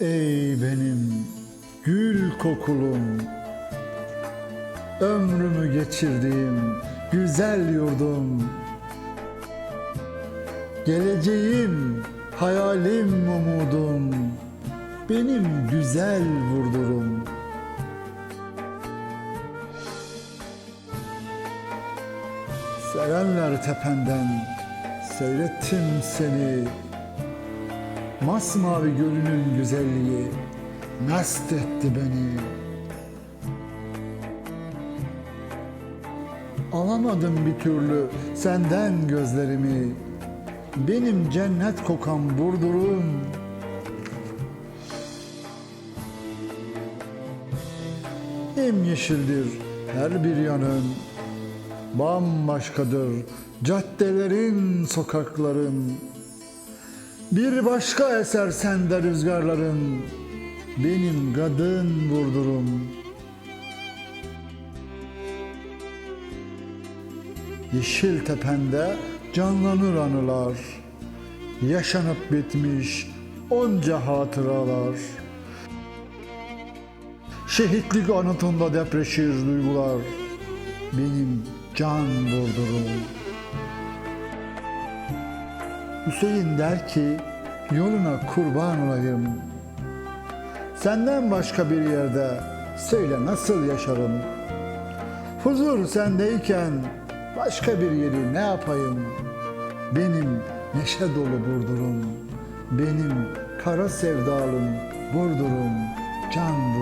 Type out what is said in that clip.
Ey benim gül kokulum Ömrümü geçirdiğim güzel yurdum. Geleceğim, hayalim, umudum Benim güzel vurdurum. Sevenler tependen Seyrettim seni Masmavi gölünün güzelliği Mest etti beni. Alamadım bir türlü senden gözlerimi. Benim cennet kokan burdurum Yemyeşildir her bir yanın Bambaşkadır caddelerin, sokakların Bir başka eser sende rüzgarların Benim kadın vurdurum Yeşil tepende canlanır anılar Yaşanıp bitmiş onca hatıralar. Şehitlik anıtında depreşir duygular Benim can vurdurum Hüseyin der ki yoluna kurban olayım. Senden başka bir yerde söyle nasıl yaşarım? Huzur sendeyken başka bir yeri ne yapayım? Benim neşe dolu burdurum Benim kara sevdalım burdurum Can burdurum